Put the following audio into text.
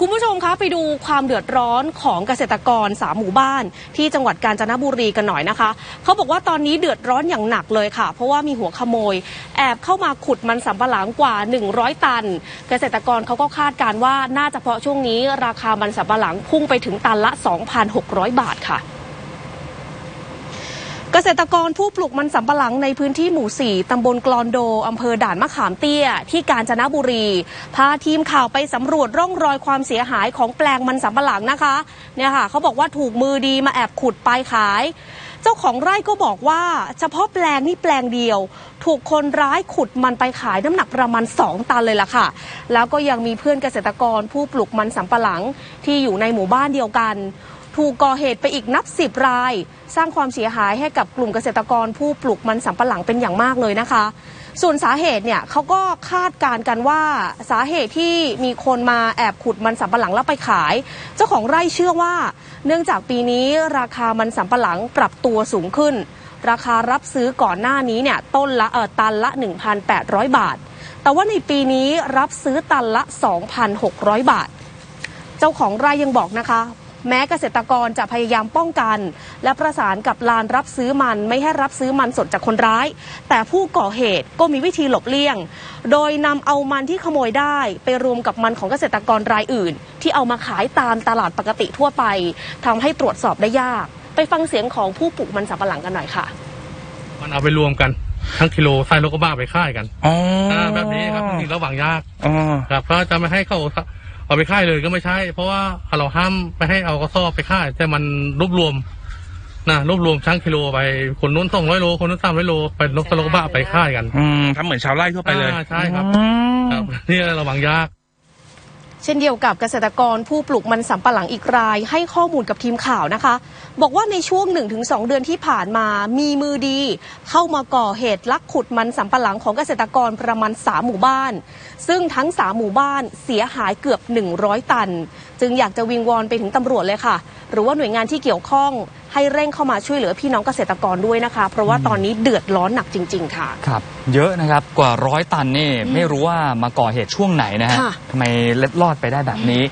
คุณผู้ชมคะไปดูความเดือดร้อนของเกษตรกรสามหมู่บ้าน ที่จังหวัดกาญจนบุรีกันหน่อยนะคะเขาบอกว่าตอนนี้เดือดร้อนอย่างหนักเลยค่ะ เพราะว่ามีหัวขโมย แอบเข้ามาขุดมันสำปะหลังกว่า 100 ตัน เกษตรกรเขาก็คาดการว่าน่าจะเพราะช่วงนี้ ราคามันสำปะหลังพุ่งไปถึงตันละ 2,600 บาทค่ะ เกษตรกรผู้ปลูกมันสำปะหลังในพื้นที่หมู่ 4 ตำบลกลอนโด อำเภอด่านมะขามเตี้ย ที่กาญจนบุรี พาทีมข่าวไปสำรวจร่องรอยความเสียหายของแปลงมันสำปะหลังนะคะ เนี่ยค่ะเขาบอกว่าถูกมือดีมาแอบขุดไปขาย เจ้าของไร่ก็บอกว่า เฉพาะแปลงนี่แปลงเดียว ถูกคนร้ายขุดมันไปขายน้ำหนักประมาณ 2 ตันเลยล่ะค่ะ แล้วก็ยังมีเพื่อนเกษตรกรผู้ปลูกมันสำปะหลังที่อยู่ในหมู่บ้านเดียวกัน ถูกก่อเหตุไปอีกนับสิบราย สร้างความเสียหายให้กับกลุ่มเกษตรกรผู้ปลูกมันสำปะหลังเป็นอย่างมากเลยนะคะ ส่วนสาเหตุเนี่ยเขาก็คาดการกันว่าสาเหตุที่มีคนมาแอบขุดมันสำปะหลังแล้วไปขาย เจ้าของไร่เชื่อว่า เนื่องจากปีนี้ราคามันสำปะหลังปรับตัวสูงขึ้น ราคารับซื้อก่อนหน้านี้เนี่ยต้นละเออตันละ 1,800 บาท แต่ว่าในปีนี้รับซื้อตันละ 2,600 บาท เจ้าของไร่ยังบอกนะคะ แม้เกษตรกรจะพยายามป้องกัน และประสานกับลานรับซื้อมันไม่ให้รับซื้อมันสดจากคนร้าย แต่ผู้ก่อเหตุก็มีวิธีหลบเลี่ยง โดยนำเอามันที่ขโมยได้ไปรวมกับมันของเกษตรกรรายอื่น ที่เอามาขายตามตลาดปกติทั่วไปทำให้ตรวจสอบได้ยาก ไปฟังเสียงของผู้ปลูกมันสำปะหลังกันหน่อยค่ะ มันเอาไปรวมกันทั้งกิโลใส่รถกระบะไปค่ายกันอ๋ออ่าแบบนี้ครับจริงๆระหว่างยากอ๋อครับเพราะจะไม่ให้เขา เอาไปค่ายเลยก็ไม่ใช่ เพราะว่าเราห้ามไปให้เอากระสอบไปค่าย แต่มันรวบรวมนะรวบรวมช่างกิโลไปคนนู้นสองร้อยโลคนนู้นสามร้อยโลไปรถกระบะไปค่ายกัน อืมทำเหมือนชาวไร่ทั่วไปเลยอ่าใช่ครับอืมครับนี่ระหว่างยาก เช่นเดียวกับเกษตรกรผู้ปลูกมันสำปะหลังอีกราย ให้ข้อมูลกับทีมข่าวนะคะ บอกว่าในช่วง 1-2 เดือนที่ผ่านมามีมือดี เข้ามาก่อเหตุลักขุดมันสำปะหลังของเกษตรกรประมาณ 3 หมู่บ้าน ซึ่งทั้ง 3 หมู่บ้านเสียหายเกือบ 100 ตัน จึงอยากจะวิงวอนไปถึงตำรวจเลยค่ะ หรือว่าหน่วยงานที่เกี่ยวข้อง ให้เร่งเข้ามาช่วยเหลือพี่น้องเกษตรกรด้วยนะคะ เพราะว่าตอนนี้เดือดร้อนหนักจริง ๆ ค่ะ ครับ เยอะนะครับกว่าร้อยตันนี่ไม่รู้ว่ามาก่อเหตุช่วงไหนนะฮะค่ะ ทำไมเล็ดลอดไปได้แบบนี้